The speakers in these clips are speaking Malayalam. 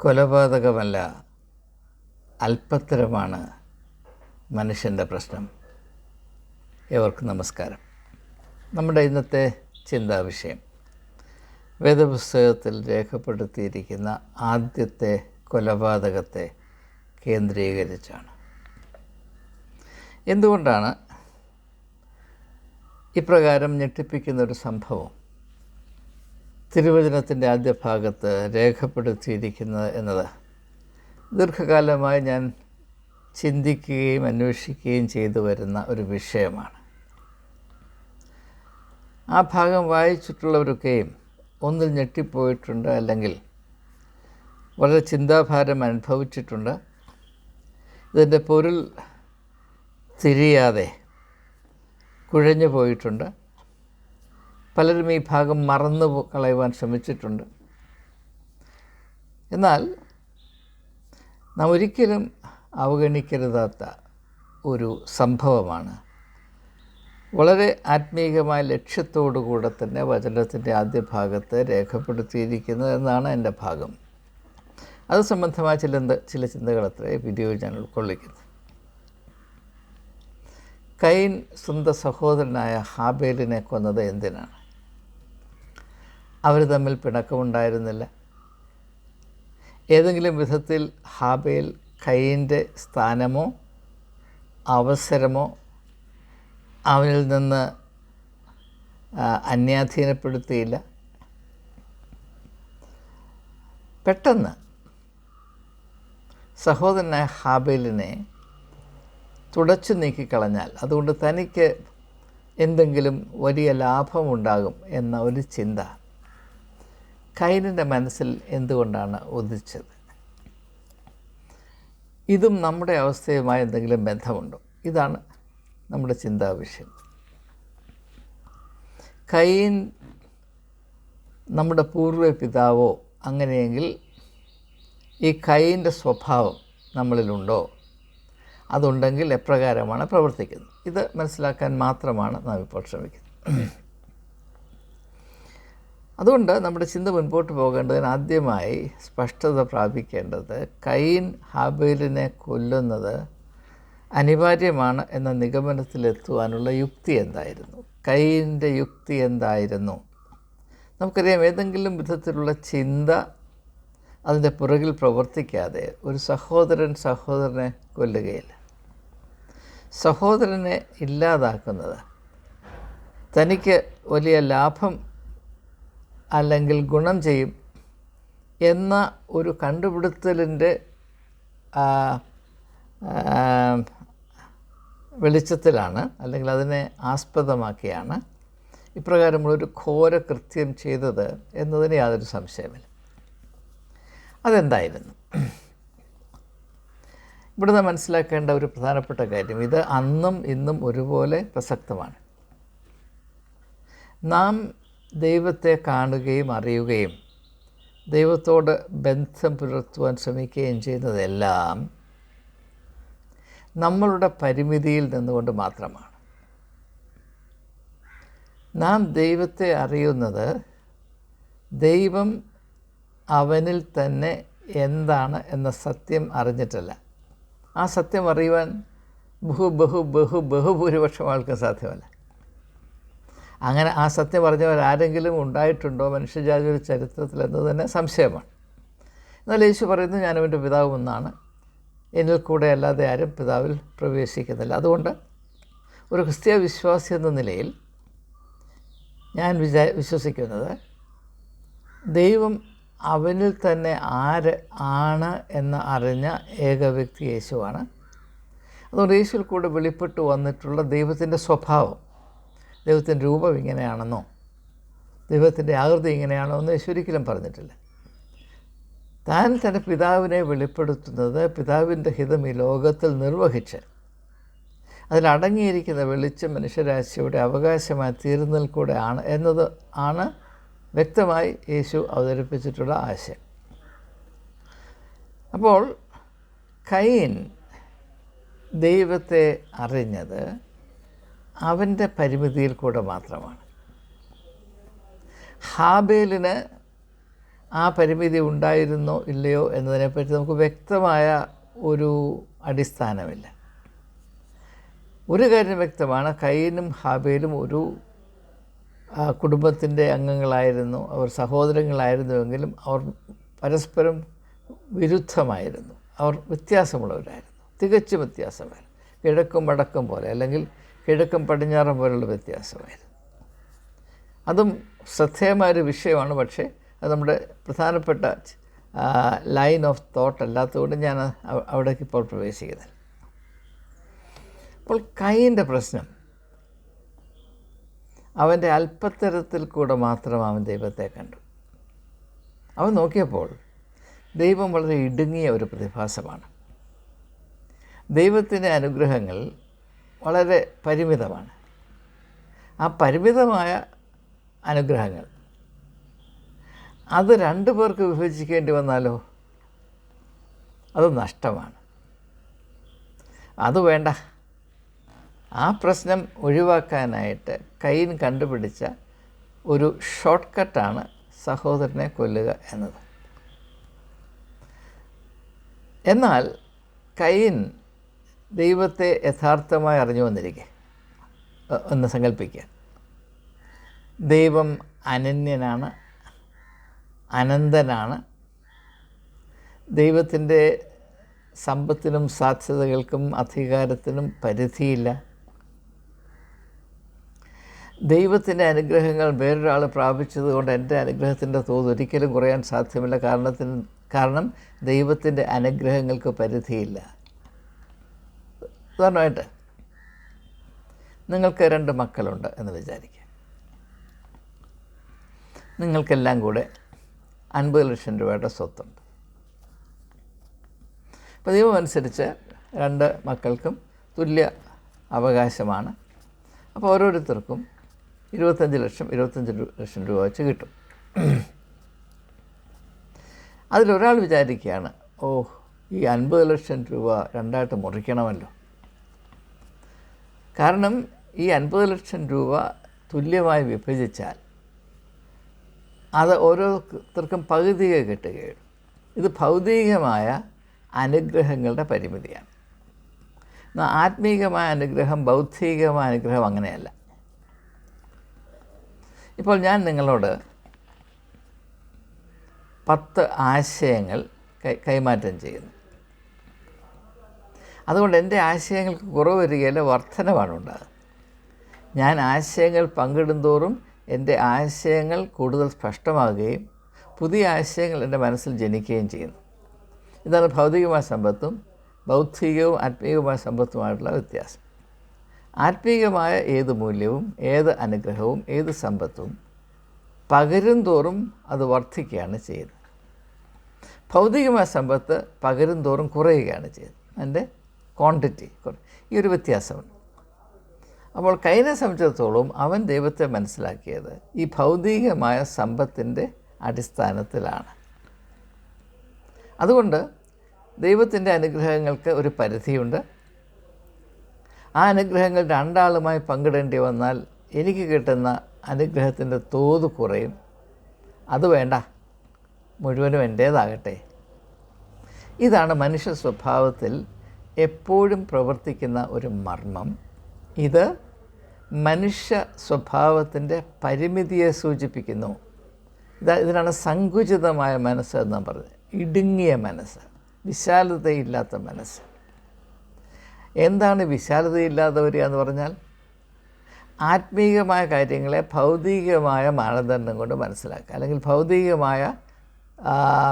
കൊലപാതകമല്ല അല്പത്തരമാണ് മനുഷ്യന്റെ പ്രശ്നം. ഏവർക്കും നമസ്കാരം. നമ്മുടെ ഇന്നത്തെ ചിന്താ വിഷയം വേദപുസ്തകത്തിൽ രേഖപ്പെടുത്തിയിരിക്കുന്ന ആദ്യത്തെ കൊലപാതകത്തെ കേന്ദ്രീകരിച്ചാണ്. എന്തുകൊണ്ടാണ് ഇപ്രകാരം ഞെട്ടിപ്പിക്കുന്ന ഒരു സംഭവം? തിരുവചനത്തിന്റെ ആദ്യ ഭാഗത്ത് രേഖപ്പെടുത്തിയിരിക്കുന്നത് എന്നത് ദീർഘകാലമായി ഞാൻ ചിന്തിക്കുകയും അന്വേഷിക്കുകയും ചെയ്തു വരുന്ന ഒരു വിഷയമാണ്. ആ ഭാഗം വായിച്ചിട്ടുള്ളവരൊക്കെയും ഒന്നിൽ ഞെട്ടിപ്പോയിട്ടുണ്ട് അല്ലെങ്കിൽ വളരെ ചിന്താഭാരം അനുഭവിച്ചിട്ടുണ്ട്. ഇതിന്റെ പൊരുൾ തിരിയാതെ കുഴഞ്ഞു പോയിട്ടുണ്ട് പലരും ഈ ഭാഗം മറന്നു കളയുവാൻ ശ്രമിച്ചിട്ടുണ്ട്. എന്നാൽ നാം ഒരിക്കലും അവഗണിക്കരുതാത്ത ഒരു സംഭവമാണ്. വളരെ ആത്മീയമായ ലക്ഷ്യത്തോടു കൂടെ തന്നെ വചനത്തിന്റെ ആദ്യ ഭാഗത്ത് രേഖപ്പെടുത്തിയിരിക്കുന്നത് എന്നാണ് എന്റെ ഭാഗം. അത് സംബന്ധമായ ചില ചില ചിന്തകളത്രേ വീഡിയോ ഞാൻ ഉൾക്കൊള്ളിക്കുന്നു. കൈൻ സ്വന്തം സഹോദരനായ ഹാബേലിനെ കൊന്നത് എന്തിനാണ്? അവർ തമ്മിൽ പിണക്കമുണ്ടായിരുന്നില്ല. ഏതെങ്കിലും വിധത്തിൽ ഹാബേൽ കൈന്റെ സ്ഥാനമോ അവസരമോ അവനിൽ നിന്ന് അന്യാധീനപ്പെടുത്തിയില്ല. പെട്ടെന്ന് സഹോദരനായ ഹാബേലിനെ തുടച്ചു നീക്കിക്കളഞ്ഞാൽ അതുകൊണ്ട് തനിക്ക് എന്തെങ്കിലും വലിയ ലാഭമുണ്ടാകും എന്ന ഒരു ചിന്ത കൈനിന്റെ മനസ്സിൽ എന്തുകൊണ്ടാണ് ഉദിച്ചത്? ഇതും നമ്മുടെ അവസ്ഥയുമായി എന്തെങ്കിലും ബന്ധമുണ്ടോ? ഇതാണ് നമ്മുടെ ചിന്താ വിഷയം. കൈൻ നമ്മുടെ പൂർവ പിതാവോ അങ്ങനെയെങ്കിൽ ഈ കൈന്റെ സ്വഭാവം നമ്മളിലുണ്ടോ? അതുണ്ടെങ്കിൽ എപ്രകാരമാണ് പ്രവർത്തിക്കുന്നത്? ഇത് മനസ്സിലാക്കാൻ മാത്രമാണ് നാം ഇപ്പോൾ ശ്രമിക്കുന്നത്. അതുകൊണ്ട് നമ്മുടെ ചിന്ത മുൻപോട്ട് പോകേണ്ടതിന് ആദ്യമായി സ്പഷ്ടത പ്രാപിക്കേണ്ടത് കൈൻ ഹാബേലിനെ കൊല്ലുന്നത് അനിവാര്യമാണ് എന്ന നിഗമനത്തിലെത്തുവാനുള്ള യുക്തി എന്തായിരുന്നു? കൈന്റെ യുക്തി എന്തായിരുന്നു? നമുക്കറിയാം ഏതെങ്കിലും വിധത്തിലുള്ള ചിന്ത അതിന്റെ പുറകിൽ പ്രവർത്തിക്കാതെ ഒരു സഹോദരൻ സഹോദരനെ കൊല്ലുകയില്ല. സഹോദരനെ ഇല്ലാതാക്കുന്നത് തനിക്ക് വലിയ ലാഭം അല്ലെങ്കിൽ ഗുണം ചെയ്യും എന്ന ഒരു കണ്ടുപിടുത്തലിന്റെ വെളിച്ചത്തിലാണ് അല്ലെങ്കിൽ അതിനെ ആസ്പദമാക്കിയാണ് ഇപ്രകാരമുള്ളൊരു ഘോര കൃത്യം ചെയ്തത് എന്നതിന് യാതൊരു സംശയമില്ല. അതെന്തായിരുന്നു? ഇവിടുന്ന് മനസ്സിലാക്കേണ്ട ഒരു പ്രധാനപ്പെട്ട കാര്യം ഇത് അന്നും ഇന്നും ഒരുപോലെ പ്രസക്തമാണ്. നാം ദൈവത്തെ കാണുകയും അറിയുകയും ദൈവത്തോട് ബന്ധം പുലർത്തുവാൻ ശ്രമിക്കുകയും ചെയ്യുന്നതെല്ലാം നമ്മളുടെ പരിമിതിയിൽ നിന്നുകൊണ്ട് മാത്രമാണ്. നാം ദൈവത്തെ അറിയുന്നത് ദൈവം അവനിൽ തന്നെ എന്താണ് എന്ന സത്യം അറിഞ്ഞിട്ടല്ല. ആ സത്യം അറിയുവാൻ ബഹു ബഹു ബഹു ബഹുഭൂരിപക്ഷം ആൾക്കും സാധ്യമല്ല. അങ്ങനെ ആ സത്യം പറഞ്ഞവർ ആരെങ്കിലും ഉണ്ടായിട്ടുണ്ടോ മനുഷ്യജാതിയുടെ ചരിത്രത്തിൽ എന്ന് തന്നെ സംശയമാണ്. എന്നാൽ യേശു പറയുന്നു ഞാനവന്റെ പിതാവ് എന്നാണ്. എന്നിൽ കൂടെ അല്ലാതെ ആരും പിതാവിൽ പ്രവേശിക്കുന്നില്ല. അതുകൊണ്ട് ഒരു ക്രിസ്തീയ വിശ്വാസി എന്ന നിലയിൽ ഞാൻ വിചാ വിശ്വസിക്കുന്നത് ദൈവം അവനിൽ തന്നെ ആര് ആണ് എന്ന് അറിഞ്ഞ ഏക വ്യക്തി യേശുവാണ്. അതുകൊണ്ട് യേശുവിൽ കൂടെ വെളിപ്പെട്ട് വന്നിട്ടുള്ള ദൈവത്തിന്റെ സ്വഭാവം ദൈവത്തിന്റെ രൂപം ഇങ്ങനെയാണെന്നോ? ദൈവത്തിന്റെ ആകൃതി ഇങ്ങനെയാണോ എന്ന് യേശുരിക്കലും പറഞ്ഞിട്ടില്ല. താൻ തന്റെ പിതാവിനെ വെളിപ്പെടുത്തുന്നത് പിതാവിന്റെ ഹിതം ഈ ലോകത്തിൽ നിർവഹിച്ച്. അതിലടങ്ങിയിരിക്കുന്ന വെളിച്ചം മനുഷ്യരാശിയുടെ അവകാശമായി തീരുന്നതിൽ കൂടെ ആണ് എന്നത് ആണ് വ്യക്തമായി യേശു അവതരിപ്പിച്ചിട്ടുള്ള ആശയം. അപ്പോൾ കൈൻ ദൈവത്തെ അറിഞ്ഞത് അവന്റെ പരിമിതിയിൽ കൂടെ മാത്രമാണ്. ഹാബേലിന് ആ പരിമിതി ഉണ്ടായിരുന്നോ ഇല്ലയോ എന്നതിനെപ്പറ്റി നമുക്ക് വ്യക്തമായ ഒരു അടിസ്ഥാനമില്ല. ഒരു കാര്യം വ്യക്തമാണ് കയ്യനും ഹാബേലും ഒരു കുടുംബത്തിന്റെ അംഗങ്ങളായിരുന്നു അവർ സഹോദരങ്ങളായിരുന്നുവെങ്കിലും അവർ പരസ്പരം വിരുദ്ധമായിരുന്നു. അവർ വ്യത്യാസമുള്ളവരായിരുന്നു തികച്ചും വ്യത്യാസമായിരുന്നു. കിഴക്കും വടക്കും പോലെ അല്ലെങ്കിൽ കിഴക്കും പടിഞ്ഞാറും പോലുള്ള വ്യത്യാസമായിരുന്നു. അതും ശ്രദ്ധേയമായൊരു വിഷയമാണ്. പക്ഷേ അത് നമ്മുടെ പ്രധാനപ്പെട്ട ലൈൻ ഓഫ് തോട്ട് അല്ലാത്തതുകൊണ്ട് ഞാൻ അവ- അവിടേക്ക് ഇപ്പോൾ പ്രവേശിക്കുന്നില്ല. അപ്പോൾ കൈന്റെ പ്രശ്നം. അവന്റെ അല്പത്തരത്തിൽ കൂടെ മാത്രം അവൻ ദൈവത്തെ കണ്ടു. അവൻ നോക്കിയപ്പോൾ ദൈവം വളരെ ഇടുങ്ങിയ ഒരു പ്രതിഭാസമാണ്. ദൈവത്തിന്റെ അനുഗ്രഹങ്ങൾ വളരെ പരിമിതമാണ്. ആ പരിമിതമായ അനുഗ്രഹങ്ങൾ. അത് രണ്ടു പേർക്ക് വിഭജിക്കേണ്ടി വന്നാലോ? അത് നഷ്ടമാണ്. അത് വേണ്ട. ആ പ്രശ്നം ഒഴിവാക്കാനായിട്ട് കൈൻ കണ്ടുപിടിച്ച ഒരു ഷോർട്ട് കട്ടാണ് സഹോദരനെ കൊല്ലുക എന്നത്. എന്നാൽ കയ്യൻ ദൈവത്തെ യഥാർത്ഥമായി അറിഞ്ഞു വന്നിരിക്കെ. ഒന്ന് സങ്കല്പിക്കുക ദൈവം അനന്യനാണ് അനന്തനാണ്. ദൈവത്തിന്റെ സമ്പത്തിനും സാധ്യതകൾക്കും അധികാരത്തിനും പരിധിയില്ല. ദൈവത്തിന്റെ അനുഗ്രഹങ്ങൾ വേറൊരാൾ പ്രാപിച്ചതുകൊണ്ട് എന്റെ അനുഗ്രഹത്തിന്റെ തോത് ഒരിക്കലും കുറയാൻ സാധ്യമല്ല. കാരണത്തിന് കാരണം ദൈവത്തിന്റെ അനുഗ്രഹങ്ങൾക്ക് പരിധിയില്ല. ഉദാഹരണമായിട്ട് നിങ്ങൾക്ക് രണ്ട് മക്കളുണ്ട് എന്ന് വിചാരിക്കുക. നിങ്ങൾക്കെല്ലാം കൂടെ അൻപത് ലക്ഷം രൂപയുടെ സ്വത്തുണ്ട്. അപ്പോൾ നിയമമനുസരിച്ച് രണ്ട് മക്കൾക്കും തുല്യ അവകാശമാണ്. അപ്പോൾ ഓരോരുത്തർക്കും ഇരുപത്തഞ്ച് ലക്ഷം ഇരുപത്തഞ്ച് ലക്ഷം രൂപ വെച്ച് കിട്ടും. അതിലൊരാൾ വിചാരിക്കുകയാണ് ഓ ഈ അൻപത് ലക്ഷം രൂപ രണ്ടായിട്ട് മുറിക്കണമല്ലോ. കാരണം ഈ അൻപത് ലക്ഷം രൂപ തുല്യമായി വിഭജിച്ചാൽ അത് ഓരോരുത്തർക്കും പകുതിയെ കിട്ടുകയുള്ളൂ. ഇത് ഭൗതികമായ അനുഗ്രഹങ്ങളുടെ പരിമിതിയാണ്. എന്നാൽ ആത്മീകമായ അനുഗ്രഹം ബൗദ്ധികമായ അനുഗ്രഹം അങ്ങനെയല്ല. ഇപ്പോൾ ഞാൻ നിങ്ങളോട് പത്ത് ആശയങ്ങൾ കൈമാറ്റം ചെയ്യുന്നു. അതുകൊണ്ട് എന്റെ ആശയങ്ങൾക്ക് കുറവ് വരികയില്ല വർധനമാണ് ഉണ്ടാകുന്നത് ഞാൻ ആശയങ്ങൾ പങ്കിടുന്തോറും എന്റെ ആശയങ്ങൾ കൂടുതൽ സ്പഷ്ടമാകുകയും പുതിയ ആശയങ്ങൾ എന്റെ മനസ്സിൽ ജനിക്കുകയും ചെയ്യുന്നു. ഇതാണ് ഭൗതികമായ സമ്പത്തും ബൗദ്ധികവും ആത്മീയവുമായ സമ്പത്തുമായിട്ടുള്ള വ്യത്യാസം. ആത്മീയമായ ഏത് മൂല്യവും ഏത് അനുഗ്രഹവും ഏത് സമ്പത്തും പകരും തോറും അത് വർദ്ധിക്കുകയാണ് ചെയ്യുന്നത്. ഭൗതികമായ സമ്പത്ത് പകരും തോറും കുറയുകയാണ് ചെയ്യുന്നത്. അതിന്റെ ക്വാണ്ടിറ്റി ഈ ഒരു വ്യത്യാസമുണ്ട് അപ്പോൾ കൈനെ സംബന്ധിച്ചിടത്തോളം അവൻ ദൈവത്തെ മനസ്സിലാക്കിയത് ഈ ഭൗതികമായ സമ്പത്തിന്റെ അടിസ്ഥാനത്തിലാണ്. അതുകൊണ്ട് ദൈവത്തിന്റെ അനുഗ്രഹങ്ങൾക്ക് ഒരു പരിധിയുണ്ട്. ആ അനുഗ്രഹങ്ങൾ രണ്ടാളുമായി പങ്കിടേണ്ടി വന്നാൽ എനിക്ക് കിട്ടുന്ന അനുഗ്രഹത്തിന്റെ തോത് കുറയും. അത് വേണ്ട മുഴുവനും എന്റേതാകട്ടെ ഇതാണ് മനുഷ്യ സ്വഭാവത്തിൽ എപ്പോഴും പ്രവർത്തിക്കുന്ന ഒരു മർമ്മം. ഇത് മനുഷ്യ സ്വഭാവത്തിന്റെ പരിമിതിയെ സൂചിപ്പിക്കുന്നു. ഇതാ ഇതിനാണ് സങ്കുചിതമായ മനസ്സ് എന്ന് പറഞ്ഞത്. ഇടുങ്ങിയ മനസ്സ്. വിശാലതയില്ലാത്ത മനസ്സ്. എന്താണ് വിശാലതയില്ലാത്ത വരിക എന്ന് പറഞ്ഞാൽ ആത്മീയമായ കാര്യങ്ങളെ ഭൗതികമായ മാനദണ്ഡം കൊണ്ട് മനസ്സിലാക്കുക. അല്ലെങ്കിൽ ഭൗതികമായ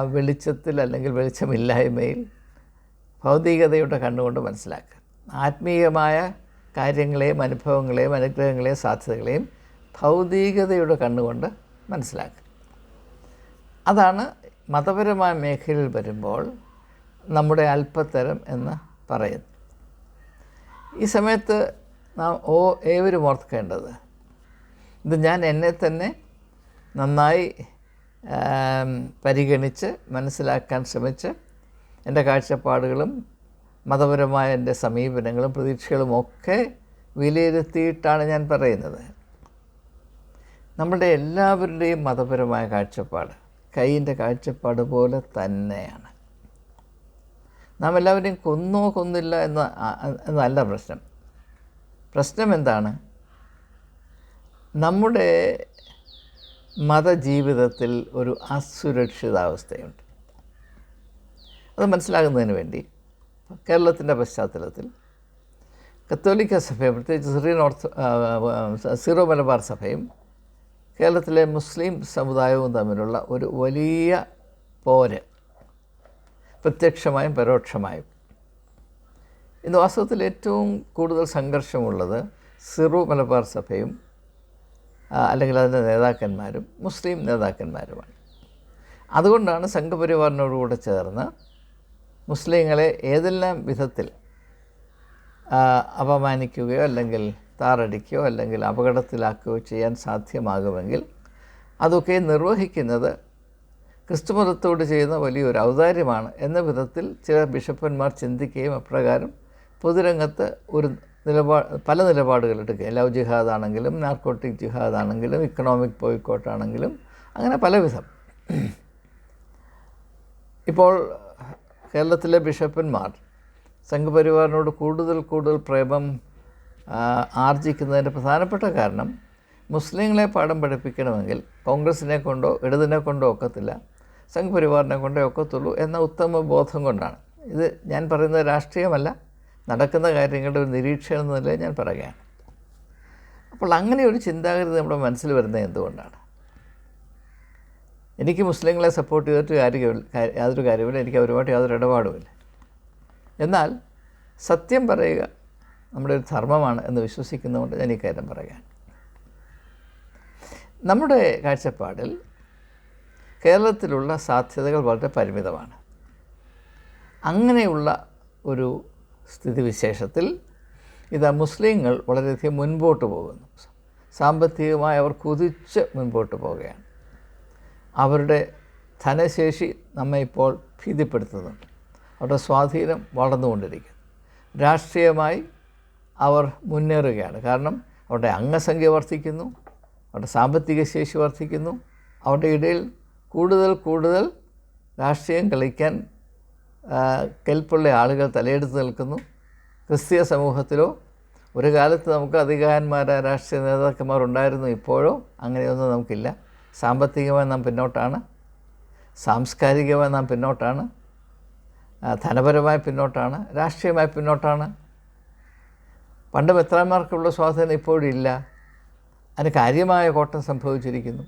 വെളിച്ചത്തിൽ അല്ലെങ്കിൽ വെളിച്ചമില്ലായ്മയിൽ ഭൗതികതയുടെ കണ്ണുകൊണ്ട് മനസ്സിലാക്കുക. ആത്മീയമായ കാര്യങ്ങളെയും അനുഭവങ്ങളെയും അനുഗ്രഹങ്ങളെയും സാധ്യതകളെയും ഭൗതികതയുടെ കണ്ണുകൊണ്ട് മനസ്സിലാക്കുക. അതാണ് മതപരമായ മേഖലയിൽ വരുമ്പോൾ നമ്മുടെ അല്പത്തരം എന്ന് പറയുന്നു ഈ സമയത്ത് നാം ഓ ഏവരും ഓർക്കേണ്ടത് ഇത് ഞാൻ എന്നെ തന്നെ നന്നായി പരിഗണിച്ച് മനസ്സിലാക്കാൻ ശ്രമിച്ച് എന്റെ കാഴ്ചപ്പാടുകളും മതപരമായ എന്റെ സമീപനങ്ങളും പ്രതീക്ഷകളും ഒക്കെ വിലയിരുത്തിയിട്ടാണ് ഞാൻ പറയുന്നത്. നമ്മുടെ എല്ലാവരുടെയും മതപരമായ കാഴ്ചപ്പാട് കൈയിന്റെ കാഴ്ചപ്പാട് പോലെ തന്നെയാണ്. നാം എല്ലാവരെയും കൊന്നോ കൊന്നില്ല എന്ന എന്നല്ല പ്രശ്നം. പ്രശ്നം എന്താണ്? നമ്മുടെ മതജീവിതത്തിൽ ഒരു അസുരക്ഷിതാവസ്ഥയുണ്ട്. അത് മനസ്സിലാകുന്നതിന് വേണ്ടി കേരളത്തിന്റെ പശ്ചാത്തലത്തിൽ കത്തോലിക്ക സഭയും പ്രത്യേകിച്ച് സിറിയൻ നോർത്ത് സീറോ മലബാർ സഭയും കേരളത്തിലെ മുസ്ലിം സമുദായവും തമ്മിലുള്ള ഒരു വലിയ പോര് പ്രത്യക്ഷമായും പരോക്ഷമായും. ഇന്ന് വാസ്തവത്തിൽ ഏറ്റവും കൂടുതൽ സംഘർഷമുള്ളത് സിറു മലബാർ സഭയും അല്ലെങ്കിൽ അതിന്റെ നേതാക്കന്മാരും മുസ്ലിം നേതാക്കന്മാരുമാണ്. അതുകൊണ്ടാണ് സംഘപരിവാറിനോടുകൂടെ ചേർന്ന് മുസ്ലിങ്ങളെ ഏതെല്ലാം വിധത്തിൽ അപമാനിക്കുകയോ അല്ലെങ്കിൽ താറടിക്കുകയോ അല്ലെങ്കിൽ അപകടത്തിലാക്കുകയോ ചെയ്യാൻ സാധ്യമാകുമെങ്കിൽ അതൊക്കെ നിർവഹിക്കുന്നത് ക്രിസ്തുമതത്തോട് ചെയ്യുന്ന വലിയൊരു ഔദാര്യമാണ് എന്ന വിധത്തിൽ ചില ബിഷപ്പന്മാർ ചിന്തിക്കുകയും അപ്രകാരം പൊതുരംഗത്ത് ഒരു നിലപാട് പല നിലപാടുകൾ എടുക്കുക ലവ് ജിഹാദ് ആണെങ്കിലും നാർക്കോട്ടിക് ജിഹാദ് ആണെങ്കിലും ഇക്കണോമിക് ബോയ്ക്കോട്ടാണെങ്കിലും അങ്ങനെ പലവിധം. ഇപ്പോൾ കേരളത്തിലെ ബിഷപ്പന്മാർ സംഘപരിവാറിനോട് കൂടുതൽ കൂടുതൽ പ്രേമം ആർജിക്കുന്നതിന്റെ പ്രധാനപ്പെട്ട കാരണം മുസ്ലിങ്ങളെ പാഠം പഠിപ്പിക്കണമെങ്കിൽ കോൺഗ്രസിനെ കൊണ്ടോ ഇടതിനെ കൊണ്ടോ ഒക്കത്തില്ല സംഘപരിവാറിനെ കൊണ്ടേ ഒക്കത്തുള്ളൂ എന്ന ഉത്തമ ബോധം കൊണ്ടാണ്. ഇത് ഞാൻ പറയുന്നത് രാഷ്ട്രീയമല്ല നടക്കുന്ന കാര്യങ്ങളുടെ ഒരു നിരീക്ഷണം എന്ന നിലയിൽ ഞാൻ പറയുകയാണ്. അപ്പോൾ അങ്ങനെ ഒരു ചിന്താഗതി നമ്മുടെ മനസ്സിൽ വരുന്നത് എന്തുകൊണ്ടാണ്? എനിക്ക് മുസ്ലിങ്ങളെ സപ്പോർട്ട് ചെയ്തിട്ട് കാര്യമില്ല യാതൊരു കാര്യമില്ല എനിക്ക് അവരുമായിട്ട് യാതൊരു ഇടപാടുമില്ല. എന്നാൽ സത്യം പറയുക നമ്മുടെ ഒരു ധർമ്മമാണ് എന്ന് വിശ്വസിക്കുന്നതുകൊണ്ട് ഞാൻ ഈ കാര്യം പറയുകയാണ്. നമ്മുടെ കാഴ്ചപ്പാടിൽ കേരളത്തിലുള്ള സാധ്യതകൾ വളരെ പരിമിതമാണ്. അങ്ങനെയുള്ള ഒരു സ്ഥിതിവിശേഷത്തിൽ ഇതാ മുസ്ലിങ്ങൾ വളരെയധികം മുൻപോട്ട് പോകുന്നു. സാമ്പത്തികമായി അവർ കുതിച്ച് മുൻപോട്ട് പോവുകയാണ്. അവരുടെ ധനശേഷി നമ്മെ ഇപ്പോൾ ഭീതിപ്പെടുത്തുന്നുണ്ട്. അവരുടെ സ്വാധീനം വളർന്നുകൊണ്ടിരിക്കുന്നു. രാഷ്ട്രീയമായി അവർ മുന്നേറുകയാണ്. കാരണം അവരുടെ അംഗസംഖ്യ വർദ്ധിക്കുന്നു അവരുടെ സാമ്പത്തിക ശേഷി വർദ്ധിക്കുന്നു. അവരുടെ ഇടയിൽ കൂടുതൽ കൂടുതൽ രാഷ്ട്രീയം കളിക്കാൻ കെൽപ്പുള്ള ആളുകൾ തലയെടുത്ത് നിൽക്കുന്നു. ക്രിസ്തീയ സമൂഹത്തിലോ ഒരു കാലത്ത് നമുക്ക് അധികാരന്മാരായ രാഷ്ട്രീയ നേതാക്കന്മാർ ഉണ്ടായിരുന്നു ഇപ്പോഴോ അങ്ങനെയൊന്നും നമുക്കില്ല. സാമ്പത്തികമായി നാം പിന്നോട്ടാണ് സാംസ്കാരികമായി നാം പിന്നോട്ടാണ് ധനപരമായി പിന്നോട്ടാണ് രാഷ്ട്രീയമായി പിന്നോട്ടാണ്. പണ്ട് മെത്രാന്മാർക്കുള്ള സ്വാധീനം ഇപ്പോഴില്ല അതിന് കാര്യമായ കോട്ടം സംഭവിച്ചിരിക്കുന്നു.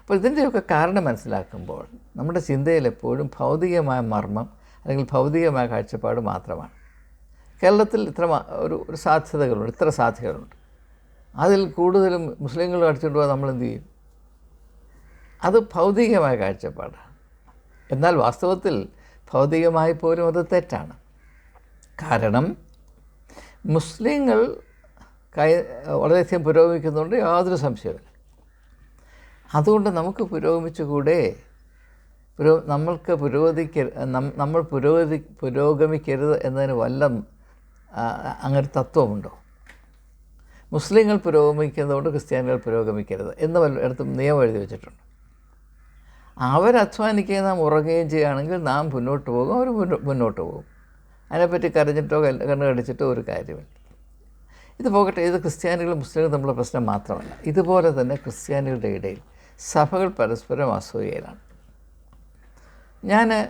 അപ്പോൾ ഇതിന്റെയൊക്കെ കാരണം മനസ്സിലാക്കുമ്പോൾ നമ്മുടെ ചിന്തയിൽ എപ്പോഴും ഭൗതികമായ മർമ്മം അല്ലെങ്കിൽ ഭൗതികമായ കാഴ്ചപ്പാട് മാത്രമാണ്. കേരളത്തിൽ ഇത്ര ഒരു ഒരു സാധ്യതകളുണ്ട് ഇത്ര സാധ്യതകളുണ്ട്. അതിൽ കൂടുതലും മുസ്ലിങ്ങൾ അടിച്ചുകൊണ്ട് പോകാൻ നമ്മൾ എന്ത് ചെയ്യും? അത് ഭൗതികമായ കാഴ്ചപ്പാടാണ്. എന്നാൽ വാസ്തവത്തിൽ ഭൗതികമായി പോലും അത് തെറ്റാണ്. കാരണം മുസ്ലിങ്ങൾ കൈ വളരെയധികം പുരോഗമിക്കുന്നുണ്ട് യാതൊരു സംശയമില്ല അതുകൊണ്ട് നമുക്ക് പുരോഗമിച്ചുകൂടെ? പുരോ നമ്മൾക്ക് പുരോഗതിക്ക് നമ്മൾ പുരോഗതി പുരോഗമിക്കരുത് എന്നതിന് വല്ല അങ്ങനെ തത്വമുണ്ടോ? മുസ്ലിങ്ങൾ പുരോഗമിക്കുന്നതുകൊണ്ട് ക്രിസ്ത്യാനികൾ പുരോഗമിക്കരുത് എന്ന് വല്ലയിടത്തും നിയമം എഴുതി വെച്ചിട്ടുണ്ട്. അവരധ്വാനിക്കുകയും നാം ഉറങ്ങുകയും ചെയ്യുകയാണെങ്കിൽ നാം മുന്നോട്ട് പോകും അവർ മുന്നോട്ട് പോകും. അതിനെപ്പറ്റി കരഞ്ഞിട്ടോ കണ്ണ് കടിച്ചിട്ടോ ഒരു കാര്യമില്ല. ഇത് പോകട്ടെ ഇത് ക്രിസ്ത്യാനികളും മുസ്ലിങ്ങളും തമ്മിലുള്ള പ്രശ്നം മാത്രമല്ല. ഇതുപോലെ തന്നെ ക്രിസ്ത്യാനികളുടെ ഇടയിൽ സഭകൾ പരസ്പരം അസൂയയിലാണ്. ഞാൻ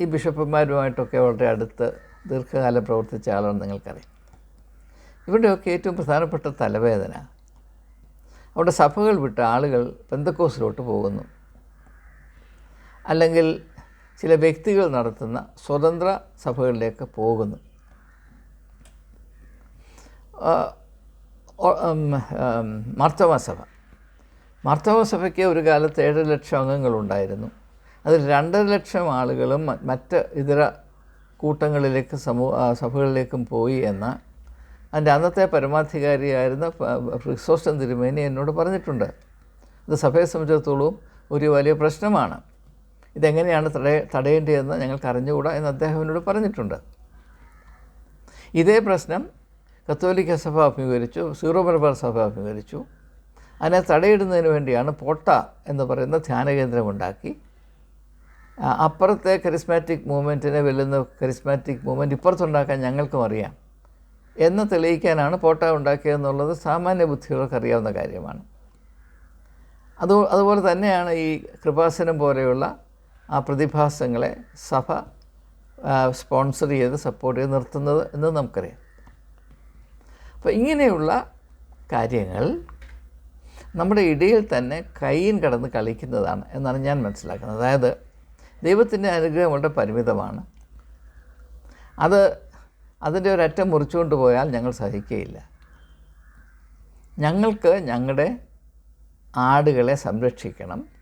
ഈ ബിഷപ്പുമാരുമായിട്ടൊക്കെ വളരെ അടുത്ത് ദീർഘകാലം പ്രവർത്തിച്ച ആളാണ് നിങ്ങൾക്കറിയാം. ഇവിടെയൊക്കെ ഏറ്റവും പ്രധാനപ്പെട്ട തലവേദന അവിടെ സഭകൾ വിട്ട ആളുകൾ പെന്തക്കോസിലോട്ട് പോകുന്നു. അല്ലെങ്കിൽ ചില വ്യക്തികൾ നടത്തുന്ന സ്വതന്ത്ര സഭകളിലേക്ക് പോകുന്നു. മാർത്തവ സഭ. മാർത്തവ സഭയ്ക്ക് ഒരു കാലത്ത് ഏഴ് ലക്ഷം അംഗങ്ങളുണ്ടായിരുന്നു. അതിൽ രണ്ടര ലക്ഷം ആളുകളും മറ്റ് ഇതര കൂട്ടങ്ങളിലേക്ക് സമൂഹ സഭകളിലേക്കും പോയി എന്ന അതിന്റെ അന്നത്തെ പരമാധികാരിയായിരുന്ന ക്രിസോസ്റ്റം തിരുമേനി എന്നോട് പറഞ്ഞിട്ടുണ്ട്. അത് സഭയെ സംബന്ധിച്ചിടത്തോളം ഒരു വലിയ പ്രശ്നമാണ്. ഇതെങ്ങനെയാണ് തടയ തടയേണ്ടതെന്ന് ഞങ്ങൾക്ക് അറിഞ്ഞുകൂടാ എന്ന് അദ്ദേഹം എന്നോട് പറഞ്ഞിട്ടുണ്ട്. ഇതേ പ്രശ്നം കത്തോലിക്ക സഭ അഭിമുഖീകരിച്ചു സീറോ മലബാർ സഭ അഭിമുഖീകരിച്ചു. അതിനെ തടയിടുന്നതിന് വേണ്ടിയാണ് പോട്ട എന്ന് പറയുന്ന ധ്യാന ഉണ്ടാക്കി അപ്പുറത്തെ കരിസ്മാറ്റിക് മൂവ്മെന്റിനെ വെല്ലുന്ന കരിസ്മാറ്റിക് മൂവ്മെന്റ് ഇപ്പുറത്തുണ്ടാക്കാൻ ഞങ്ങൾക്കും അറിയാം. എന്ന് തെളിയിക്കാനാണ് പോട്ട ഉണ്ടാക്കിയതെന്നുള്ളത് സാമാന്യ ബുദ്ധികൾക്ക് അറിയാവുന്ന കാര്യമാണ്. അത് അതുപോലെ തന്നെയാണ് ഈ കൃപാസനം പോലെയുള്ള ആ പ്രതിഭാസങ്ങളെ സഭ സ്പോൺസർ ചെയ്ത് സപ്പോർട്ട് ചെയ്ത് നിർത്തുന്നത് എന്ന് നമുക്കറിയാം. അപ്പോൾ ഇങ്ങനെയുള്ള കാര്യങ്ങൾ നമ്മുടെ ഇടയിൽ തന്നെ കൈയും കടന്ന് കളിക്കുന്നതാണ് എന്നാണ് ഞാൻ മനസ്സിലാക്കുന്നത്. അതായത് ദൈവത്തിന്റെ അനുഗ്രഹം വളരെ പരിമിതമാണ്. അത് അതിന്റെ ഒരറ്റം മുറിച്ചുകൊണ്ട് പോയാൽ ഞങ്ങൾ സഹിക്കുകയില്ല ഞങ്ങൾക്ക് ഞങ്ങളുടെ ആടുകളെ സംരക്ഷിക്കണം.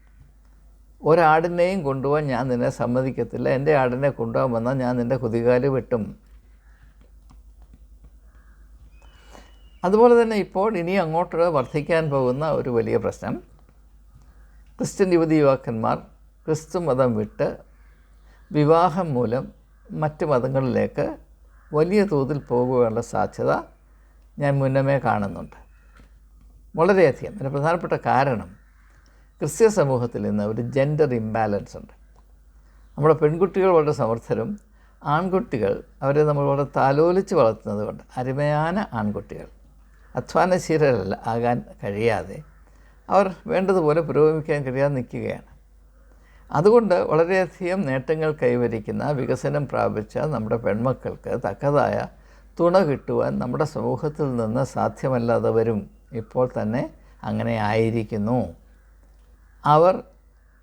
ഒരാടിനെയും കൊണ്ടുപോകാൻ ഞാൻ നിന്നെ സമ്മതിക്കത്തില്ല. എന്റെ ആടിനെ കൊണ്ടുപോകാൻ വന്നാൽ ഞാൻ നിന്റെ കുതികാൽ വെട്ടും. അതുപോലെ തന്നെ ഇപ്പോൾ ഇനി അങ്ങോട്ട് വർദ്ധിക്കാൻ പോകുന്ന ഒരു വലിയ പ്രശ്നം. ക്രിസ്ത്യൻ യുവതി യുവാക്കന്മാർ ക്രിസ്തു മതം വിട്ട് വിവാഹം മൂലം മറ്റ് മതങ്ങളിലേക്ക് വലിയ തോതിൽ പോകുവാനുള്ള സാധ്യത ഞാൻ മുന്നമേ കാണുന്നുണ്ട്. വളരെയധികം. അതിന് പ്രധാനപ്പെട്ട കാരണം ക്രിസ്ത്യ സമൂഹത്തിൽ ഇന്ന് ഒരു ജെൻഡർ ഇംബാലൻസ് ഉണ്ട്. നമ്മുടെ പെൺകുട്ടികൾ വളരെ സമർത്ഥരും ആൺകുട്ടികൾ അവരെ നമ്മൾ വളരെ താലോലിച്ച് വളർത്തുന്നത് കൊണ്ട് അരുമയാന ആൺകുട്ടികൾ അധ്വാനശീലരല്ല ആകാൻ കഴിയാതെ അവർ വേണ്ടതുപോലെ പുരോഗമിക്കാൻ കഴിയാതെ നിൽക്കുകയാണ്. അതുകൊണ്ട് വളരെയധികം നേട്ടങ്ങൾ കൈവരിക്കുന്ന വികസനം പ്രാപിച്ച നമ്മുടെ പെൺമക്കൾക്ക് തക്കതായ തുണ കിട്ടുവാൻ നമ്മുടെ സമൂഹത്തിൽ നിന്ന് സാധ്യമല്ലാതെ വരും. ഇപ്പോൾ തന്നെ അങ്ങനെ ആയിരിക്കുന്നു. അവർ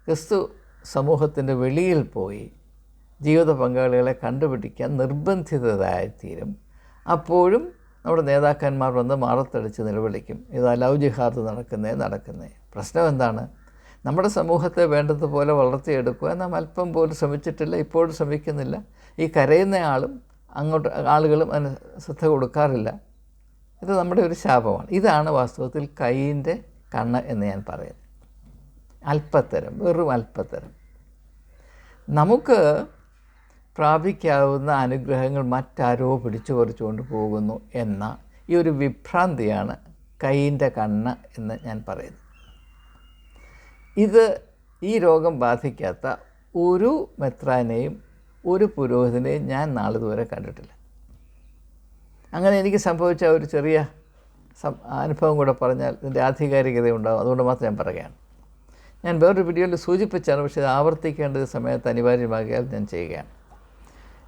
ക്രിസ്തു സമൂഹത്തിന്റെ വെളിയിൽ പോയി ജീവിത പങ്കാളികളെ കണ്ടുപിടിക്കാൻ നിർബന്ധിതരായിത്തീരും. അപ്പോഴും നമ്മുടെ നേതാക്കന്മാർ വന്ന് മാറത്തടിച്ച് നിലവിളിക്കും. ഇതാ ലവ് ജിഹാദ് നടക്കുന്നേ നടക്കുന്നേ. പ്രശ്നം എന്താണ്? നമ്മുടെ സമൂഹത്തെ വേണ്ടതുപോലെ വളർത്തിയെടുക്കുക നാം അല്പം പോലും ശ്രമിച്ചിട്ടില്ല ഇപ്പോഴും ശ്രമിക്കുന്നില്ല. ഈ കരയുന്ന ആളും അങ്ങോട്ട് ആളുകളും അതിന് ശ്രദ്ധ കൊടുക്കാറില്ല. ഇത് നമ്മുടെ ഒരു ശാപമാണ്. ഇതാണ് വാസ്തവത്തിൽ കൈയിന്റെ കണ്ണ് എന്ന് ഞാൻ പറയുന്നത്. അല്പത്തരം വെറും അല്പത്തരം. നമുക്ക് പ്രാപിക്കാവുന്ന അനുഗ്രഹങ്ങൾ മറ്റാരോ പിടിച്ചു പറിച്ചുകൊണ്ട് പോകുന്നു എന്ന ഈ ഒരു വിഭ്രാന്തിയാണ് കൈയിന്റെ കണ്ണ് എന്ന് ഞാൻ പറയുന്നു ഇത് ഈ രോഗം ബാധിക്കാത്ത ഒരു മെത്രാനെയും ഒരു പുരോഹിതനെയും ഞാൻ നാളിതുവരെ കണ്ടിട്ടില്ല. അങ്ങനെ എനിക്ക് സംഭവിച്ച ഒരു ചെറിയ അനുഭവം കൂടെ പറഞ്ഞാൽ ഇതിന്റെ ആധികാരികത ഉണ്ടാകും അതുകൊണ്ട് മാത്രം ഞാൻ പറയുകയാണ്. ഞാൻ വേറൊരു വീഡിയോയിൽ സൂചിപ്പിച്ചാണ് പക്ഷേ ഇത് ആവർത്തിക്കേണ്ടത് സമയത്ത് അനിവാര്യമാകിയാൽ ഞാൻ ചെയ്യുകയാണ്.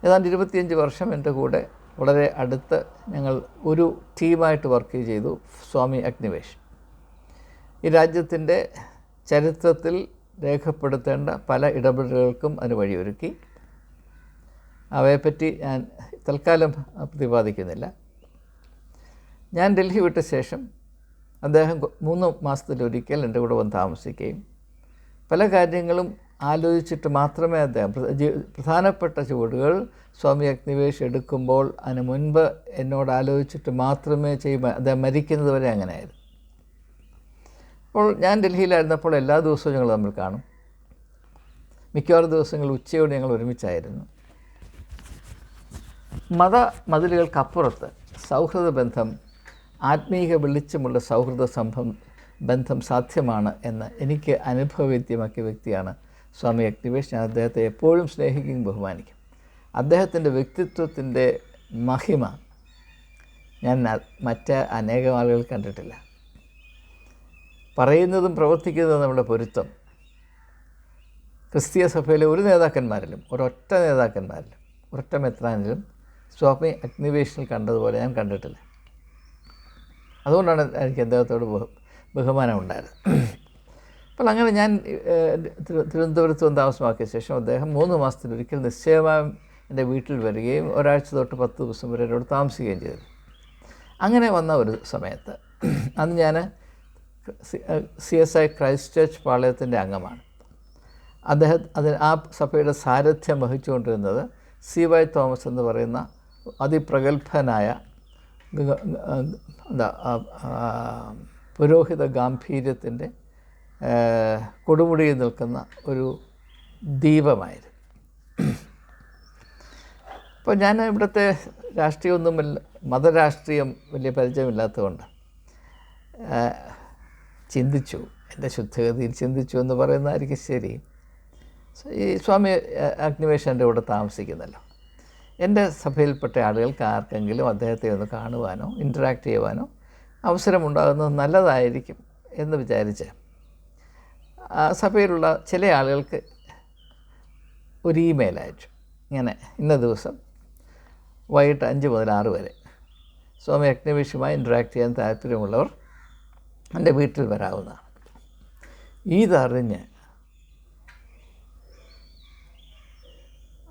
ഏതാണ്ട് ഇരുപത്തിയഞ്ച് വർഷം എന്റെ കൂടെ വളരെ അടുത്ത് ഞങ്ങൾ ഒരു ടീമായിട്ട് വർക്ക് ചെയ്തു സ്വാമി അഗ്നിവേഷ് ഈ രാജ്യത്തിന്റെ ചരിത്രത്തിൽ രേഖപ്പെടുത്തേണ്ട പല ഇടപെടലുകൾക്കും അതിന് വഴിയൊരുക്കി. അവയെപ്പറ്റി ഞാൻ തൽക്കാലം പ്രതിപാദിക്കുന്നില്ല. ഞാൻ ഡൽഹി വിട്ട ശേഷം അദ്ദേഹം മൂന്ന് മാസത്തിലൊരിക്കൽ എന്റെ കൂടെ വന്ന് താമസിക്കുകയും പല കാര്യങ്ങളും ആലോചിച്ചിട്ട് മാത്രമേ അദ്ദേഹം പ്രധാനപ്പെട്ട ചുവടുകൾ സ്വാമി അഗ്നിവേഷ് എടുക്കുമ്പോൾ അതിന് മുൻപ് എന്നോട് ആലോചിച്ചിട്ട് മാത്രമേ ചെയ്യുമ്പോൾ അദ്ദേഹം മരിക്കുന്നത് വരെ അങ്ങനെയായിരുന്നു. അപ്പോൾ ഞാൻ ഡൽഹിയിലായിരുന്നപ്പോൾ എല്ലാ ദിവസവും ഞങ്ങൾ തമ്മിൽ കാണും. മിക്കവാറും ദിവസങ്ങൾ ഉച്ചയോടെ ഞങ്ങൾ ഒരുമിച്ചായിരുന്നു. മത മതിലുകൾക്കപ്പുറത്ത് സൗഹൃദ ബന്ധം ആത്മീക വെളിച്ചമുള്ള സൗഹൃദ സംഭം ബന്ധം സാധ്യമാണ് എന്ന് എനിക്ക് അനുഭവവേദ്യമാക്കിയ വ്യക്തിയാണ് സ്വാമി അഗ്നിവേഷ് ഞാൻ അദ്ദേഹത്തെ എപ്പോഴും സ്നേഹിക്കും ബഹുമാനിക്കും. അദ്ദേഹത്തിന്റെ വ്യക്തിത്വത്തിന്റെ മഹിമ ഞാൻ മറ്റ് അനേകം ആളുകൾ കണ്ടിട്ടില്ല. പറയുന്നതും പ്രവർത്തിക്കുന്നതും നമ്മുടെ പൊരുത്തം ക്രിസ്തീയ സഭയിലെ ഒരു നേതാക്കന്മാരിലും ഒരൊറ്റ നേതാക്കന്മാരിലും ഒരൊറ്റ മെത്രാനിലും സ്വാമി അഗ്നിവേഷിൽ കണ്ടതുപോലെ ഞാൻ കണ്ടിട്ടില്ല. അതുകൊണ്ടാണ് എനിക്ക് അദ്ദേഹത്തോട് ബഹുമാനം ഉണ്ടായിരുന്നു അപ്പോൾ അങ്ങനെ ഞാൻ തിരുവനന്തപുരത്ത് വന്ന് താമസമാക്കിയ ശേഷം അദ്ദേഹം മൂന്ന് മാസത്തിലൊരിക്കൽ നിശ്ചയമായും എന്റെ വീട്ടിൽ വരികയും ഒരാഴ്ച തൊട്ട് പത്ത് ദിവസം വരെ എന്നോട് താമസിക്കുകയും ചെയ്തു അങ്ങനെ വന്ന ഒരു സമയത്ത് അന്ന് ഞാൻ C S I Christ Church പാളയത്തിന്റെ അംഗമാണ്. അദ്ദേഹം അതിന് ആ സഭയുടെ സാരഥ്യം വഹിച്ചുകൊണ്ടിരുന്നത് സി വൈ തോമസ് എന്ന് പറയുന്ന അതിപ്രഗത്ഭനായ എന്താ പുരോഹിത ഗാംഭീര്യത്തിന്റെ കൊടുമുടിയിൽ നിൽക്കുന്ന ഒരു ദീപമായിരുന്നു. അപ്പോൾ ഞാൻ ഇവിടുത്തെ രാഷ്ട്രീയമൊന്നും വല്ല- മതരാഷ്ട്രീയം വലിയ പരിചയമില്ലാത്തതുകൊണ്ട് ചിന്തിച്ചു എന്റെ ശുദ്ധഗതിയിൽ ചിന്തിച്ചു എന്ന് പറയുന്നതായിരിക്കും ശരി. ഈ സ്വാമി അഗ്നിവേശന്റെ കൂടെ താമസിക്കുന്നല്ലോ. എന്റെ സഭയിൽപ്പെട്ട ആളുകൾക്ക് ആർക്കെങ്കിലും അദ്ദേഹത്തെ ഒന്ന് കാണുവാനോ ഇന്ററാക്ട് ചെയ്യുവാനോ അവസരമുണ്ടാകുന്നത് നല്ലതായിരിക്കും എന്ന് വിചാരിച്ച് സഭയിലുള്ള ചില ആളുകൾക്ക് ഒരു ഇമെയിൽ അയച്ചു. ഇങ്ങനെ ഇന്ന ദിവസം വൈകിട്ട് അഞ്ച് മുതൽ ആറ് വരെ സ്വാമി അഗ്നിവേഷുമായി ഇന്ററാക്ട് ചെയ്യാൻ താല്പര്യമുള്ളവർ എന്റെ വീട്ടിൽ വരാവുന്നതാണ്. ഇതറിഞ്ഞ്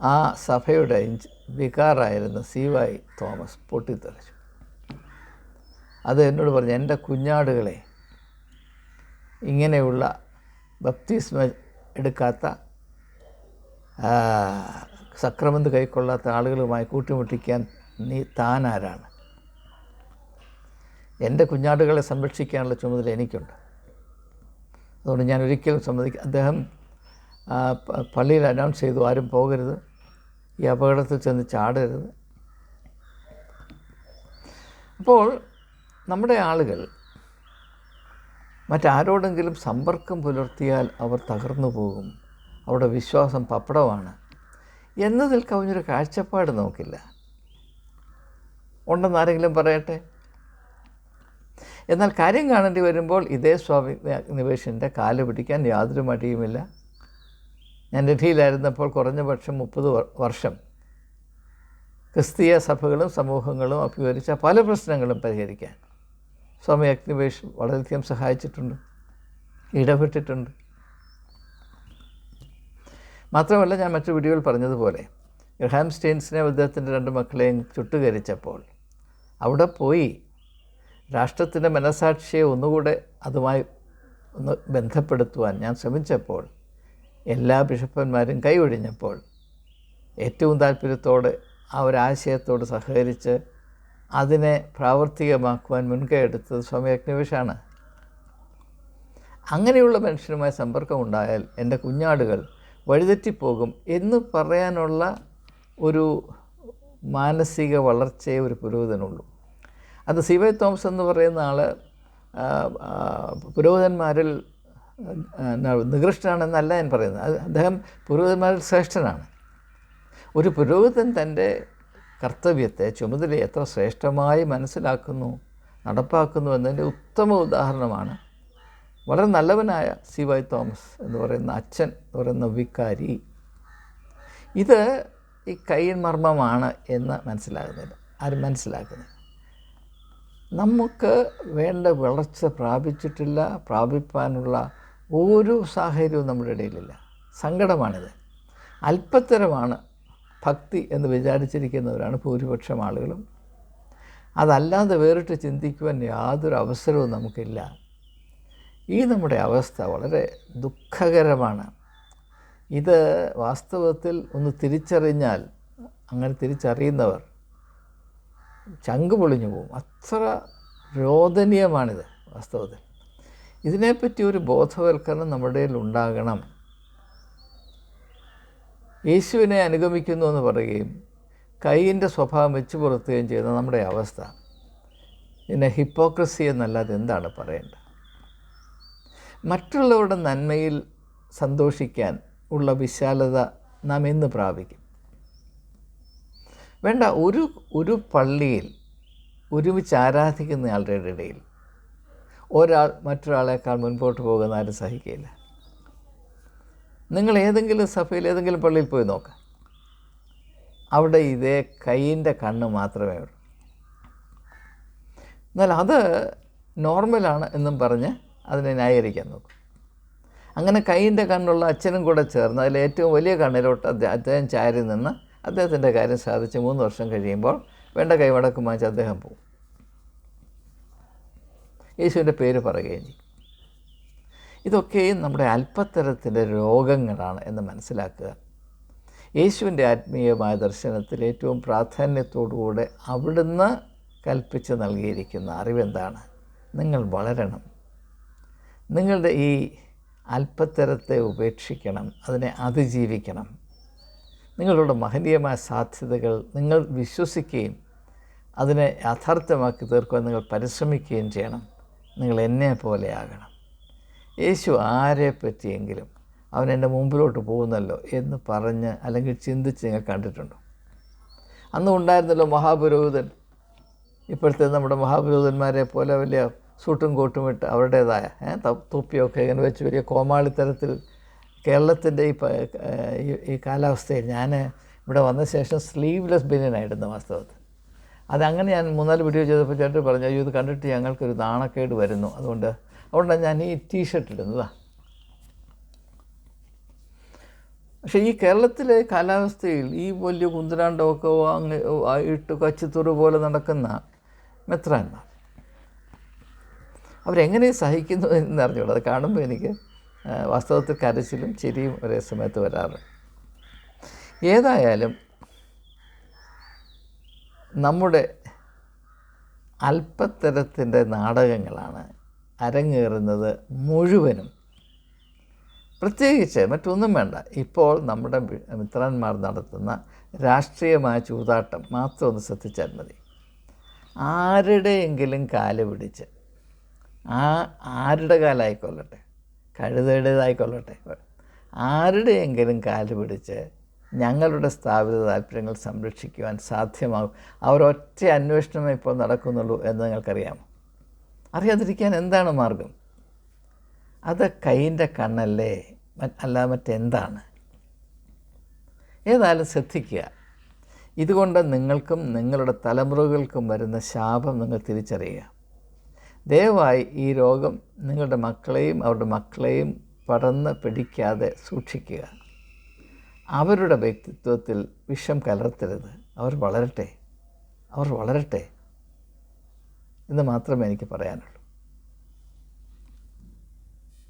ആ സഭയുടെ വികാറായിരുന്ന സി വൈ തോമസ് പൊട്ടിത്തെറിച്ചു. അത് എന്നോട് പറഞ്ഞു എന്റെ കുഞ്ഞാടുകളെ ഇങ്ങനെയുള്ള ബപ്തിസ്മ എടുക്കാത്ത സക്രമന്ത് കൈക്കൊള്ളാത്ത ആളുകളുമായി കൂട്ടിമുട്ടിക്കാൻ നീ താനാരാണ്? എന്റെ കുഞ്ഞാടുകളെ സംരക്ഷിക്കാനുള്ള ചുമതല എനിക്കുണ്ട്. അതുകൊണ്ട് ഞാൻ ഒരിക്കലും സമ്മതിക്കും അദ്ദേഹം പള്ളിയിൽ അനൗൺസ് ചെയ്തു ആരും പോകരുത്. ഈ അപകടത്തിൽ ചെന്ന് ചാടരുത്. അപ്പോൾ നമ്മുടെ ആളുകൾ മറ്റാരോടെങ്കിലും സമ്പർക്കം പുലർത്തിയാൽ അവർ തകർന്നു പോകും. അവരുടെ വിശ്വാസം പപ്പടമാണ്. എന്നതിൽ കവിഞ്ഞൊരു കാഴ്ചപ്പാട് നോക്കില്ല ഉണ്ടെന്ന് ആരെങ്കിലും പറയട്ടെ? എന്നാൽ കാര്യം കാണേണ്ടി വരുമ്പോൾ ഇതേ സ്വാമി നിവേശന്റെ കാൽ പിടിക്കാൻ യാതൊരു മടിയുമില്ല. ഞാൻ ഡൽഹിയിലായിരുന്നപ്പോൾ കുറഞ്ഞ പക്ഷം മുപ്പത് വർഷം ക്രിസ്തീയ സഭകളും സമൂഹങ്ങളും അഭിമുഖീകരിച്ച പല പ്രശ്നങ്ങളും പരിഹരിക്കാൻ. സ്വാമി അഗ്നിവേഷ് വളരെയധികം സഹായിച്ചിട്ടുണ്ട്. ഇടപെട്ടിട്ടുണ്ട്. മാത്രമല്ല ഞാൻ മറ്റു വീഡിയോയിൽ പറഞ്ഞതുപോലെ ഗ്രഹാം സ്റ്റെയിൻസിനെ അദ്ദേഹത്തിന്റെ രണ്ട് മക്കളെയും ചുട്ടുകരിച്ചപ്പോൾ അവിടെ പോയി രാഷ്ട്രത്തിന്റെ മനസാക്ഷിയെ ഒന്നുകൂടെ അതുമായി ഒന്ന് ബന്ധപ്പെടുത്തുവാൻ ഞാൻ ശ്രമിച്ചപ്പോൾ എല്ലാ ബിഷപ്പന്മാരും കൈ ഒഴിഞ്ഞപ്പോൾ ഏറ്റവും താല്പര്യത്തോടെ ആ ഒരു ആശയത്തോട് സഹകരിച്ച് അതിനെ പ്രാവർത്തികമാക്കുവാൻ മുൻകൈ എടുത്തത് സ്വാമി അഗ്നിവേശാണ്. അങ്ങനെയുള്ള മനുഷ്യനുമായി സമ്പർക്കം ഉണ്ടായാൽ എന്റെ കുഞ്ഞാടുകൾ വഴിതെറ്റിപ്പോകും എന്ന് പറയാനുള്ള ഒരു മാനസിക വളർച്ചയെ ഒരു പുരോഹിതനുള്ളൂ. അത് സി വൈ തോമസ് എന്ന് പറയുന്ന ആൾ പുരോഹിതന്മാരിൽ നികൃഷ്ടനാണെന്നല്ല ഞാൻ പറയുന്നത്. അദ്ദേഹം പുരോഹിതന്മാരിൽ ശ്രേഷ്ഠനാണ്. ഒരു പുരോഹിതൻ തന്റെ കർത്തവ്യത്തെ ചുമതല എത്ര ശ്രേഷ്ഠമായി മനസ്സിലാക്കുന്നു നടപ്പാക്കുന്നു എന്നതിന്റെ ഉത്തമ ഉദാഹരണമാണ്. വളരെ നല്ലവനായ സി വൈ തോമസ് എന്ന് പറയുന്ന അച്ഛൻ എന്ന് പറയുന്ന വിക്കാരി ഇത് ഈ കൈമർമ്മമാണ് എന്ന് മനസ്സിലാകുന്നില്ല ആരും മനസ്സിലാക്കുന്നില്ല നമുക്ക് വേണ്ട വളർച്ച പ്രാപിച്ചിട്ടില്ല പ്രാപിപ്പാനുള്ള ഒരു സാഹചര്യവും നമ്മുടെ ഇടയിലില്ല. സങ്കടമാണിത്. അല്പത്തരമാണ് ഭക്തി എന്ന് വിചാരിച്ചിരിക്കുന്നവരാണ് ഭൂരിപക്ഷം ആളുകളും. അതല്ലാതെ വേറിട്ട് ചിന്തിക്കുവാൻ യാതൊരു അവസരവും നമുക്കില്ല. ഈ നമ്മുടെ അവസ്ഥ വളരെ ദുഃഖകരമാണ്. ഇത് വാസ്തവത്തിൽ ഒന്ന് തിരിച്ചറിഞ്ഞാൽ അങ്ങനെ തിരിച്ചറിയുന്നവർ ചങ്ക് പൊളിഞ്ഞു പോകും അത്ര രോദനീയമാണിത് വാസ്തവത്തിൽ. ഇതിനെപ്പറ്റി ഒരു ബോധവൽക്കരണം നമ്മുടെ ഉണ്ടാകണം. യേശുവിനെ അനുഗമിക്കുന്നു എന്ന് പറയുകയും കൈയിന്റെ സ്വഭാവം വെച്ചു പുറത്തുകയും ചെയ്യുന്ന നമ്മുടെ അവസ്ഥ. പിന്നെ ഹിപ്പോക്രസി എന്നല്ലാതെ എന്താണ് പറയേണ്ടത്? മറ്റുള്ളവരുടെ നന്മയിൽ സന്തോഷിക്കാൻ ഉള്ള വിശാലത നാം എന്ന് പ്രാപിക്കും? വേണ്ട ഒരു ഒരു പള്ളിയിൽ ഒരുമിച്ച് ആരാധിക്കുന്ന ആളുടെ ഇടയിൽ ഒരാൾ മറ്റൊരാളേക്കാൾ മുൻപോട്ട് പോകുന്ന ആരും സഹിക്കില്ല. നിങ്ങൾ ഏതെങ്കിലും സഭയിൽ ഏതെങ്കിലും പള്ളിയിൽ പോയി നോക്കാം. അവിടെ ഇതേ കൈയിന്റെ കണ്ണ് മാത്രമേ ഉള്ളൂ. എന്നാൽ അത് നോർമലാണ് എന്നും പറഞ്ഞ് അതിനെ ന്യായീകരിക്കാൻ നോക്കും. അങ്ങനെ കൈയിന്റെ കണ്ണുള്ള അച്ഛനും കൂടെ ചേർന്ന് അതിൽ ഏറ്റവും വലിയ കണ്ണിലോട്ട് അദ്ദേഹം ചാരി നിന്ന് അദ്ദേഹത്തിന്റെ കാര്യം സാധിച്ച് മൂന്ന് വർഷം കഴിയുമ്പോൾ വേണ്ട കൈ വാങ്ങിച്ച് അദ്ദേഹം പോകും യേശുവിന്റെ പേര് പറയുകയും ചെയ്യും. ഇതൊക്കെയും നമ്മുടെ അല്പത്തരത്തിന്റെ രോഗങ്ങളാണ് എന്ന് മനസ്സിലാക്കുക. യേശുവിന്റെ ആത്മീയമായ ദർശനത്തിൽ ഏറ്റവും പ്രാധാന്യത്തോടുകൂടെ അവിടുന്ന് കൽപ്പിച്ച് നൽകിയിരിക്കുന്ന അറിവെന്താണ്? നിങ്ങൾ വളരണം. നിങ്ങളുടെ ഈ അല്പത്തരത്തെ ഉപേക്ഷിക്കണം അതിനെ അതിജീവിക്കണം. നിങ്ങളുടെ മഹനീയമായ സാധ്യതകൾ നിങ്ങൾ വിശ്വസിക്കുകയും അതിനെ യാഥാർത്ഥ്യമാക്കി തീർക്കുവാൻ നിങ്ങൾ പരിശ്രമിക്കുകയും ചെയ്യണം. നിങ്ങൾ എന്നെ പോലെയാകണം യേശു ആരെ പറ്റിയെങ്കിലും അവൻ എന്റെ മുമ്പിലോട്ട് പോകുന്നല്ലോ എന്ന് പറഞ്ഞ് അല്ലെങ്കിൽ ചിന്തിച്ച് നിങ്ങൾ കണ്ടിട്ടുണ്ടോ? അന്ന് ഉണ്ടായിരുന്നല്ലോ മഹാപുരോഹിതൻ. ഇപ്പോഴത്തെ നമ്മുടെ മഹാപുരോഹിതന്മാരെ പോലെ വലിയ സൂട്ടും കോട്ടും ഇട്ട് അവരുടേതായ തൊപ്പിയൊക്കെ ഇങ്ങനെ വെച്ച് വലിയ കോമാളിത്തരത്തിൽ കേരളത്തിന്റെ ഈ- ഈ കാലാവസ്ഥയിൽ ഞാൻ ഇവിടെ വന്ന ശേഷം സ്ലീവ്ലെസ് ബനിയനായിരുന്നു വാസ്തവത്തിൽ. അതങ്ങനെ ഞാൻ മൂന്നാൽ വീഡിയോ ചെയ്തപ്പോൾ ചേട്ടൻ പറഞ്ഞു അയ്യോ ഇത് കണ്ടിട്ട് ഞങ്ങൾക്കൊരു നാണക്കേട് വരുന്നു. അതുകൊണ്ട് അതുകൊണ്ടാണ് ഞാൻ ഈ ടീഷർട്ട് ഇടുന്നതാണ് പക്ഷേ ഈ കേരളത്തിലെ കാലാവസ്ഥയിൽ ഈ വലിയ കുന്തിരാണ്ടമൊക്കെ അങ്ങ് ഇട്ട് കച്ചിത്തുറു പോലെ നടക്കുന്ന മെത്രാന്മാർ അവരെങ്ങനെ സഹിക്കുന്നു എന്ന് അറിഞ്ഞോളൂ അത് കാണുമ്പോൾ എനിക്ക് വാസ്തവത്തിൽ കരച്ചിലും ചിരിയും ഒരേ സമയത്ത് വരാറുണ്ട്. ഏതായാലും നമ്മുടെ അല്പത്തരത്തിന്റെ നാടകങ്ങളാണ് അരങ്ങേറുന്നത് മുഴുവനും. പ്രത്യേകിച്ച് മറ്റൊന്നും വേണ്ട. ഇപ്പോൾ നമ്മുടെ മിത്രന്മാർ നടത്തുന്ന രാഷ്ട്രീയമായ ചൂതാട്ടം മാത്രം ഒന്ന് ശ്രദ്ധിച്ചാൽ മതി. ആരുടെയെങ്കിലും കാൽ പിടിച്ച് ആ ആരുടെ കാലായിക്കൊള്ളട്ടെ കഴുതയുടേതായിക്കൊള്ളട്ടെ ആരുടെയെങ്കിലും കാൽ പിടിച്ച് ഞങ്ങളുടെ സ്ഥാപിത താല്പര്യങ്ങൾ സംരക്ഷിക്കുവാൻ സാധ്യമാകും അവരൊറ്റ അന്വേഷണമേ ഇപ്പോൾ നടക്കുന്നുള്ളൂ എന്ന് നിങ്ങൾക്കറിയാമോ? അറിയാതിരിക്കാൻ എന്താണ് മാർഗം? അത് കൈയിന്റെ കണ്ണല്ലേ? അല്ല മറ്റെന്താണ്? ഏതായാലും ശ്രദ്ധിക്കുക. ഇതുകൊണ്ട് നിങ്ങൾക്കും നിങ്ങളുടെ തലമുറകൾക്കും വരുന്ന ശാപം നിങ്ങൾ തിരിച്ചറിയുക. ദയവായി ഈ രോഗം നിങ്ങളുടെ മക്കളെയും അവരുടെ മക്കളെയും പടർന്ന് പിടിക്കാതെ സൂക്ഷിക്കുക. അവരുടെ വ്യക്തിത്വത്തിൽ വിഷം കലർത്തരുത്. അവർ വളരട്ടെ. അവർ വളരട്ടെ. എന്ന് മാത്രമേ എനിക്ക് പറയാനുള്ളൂ.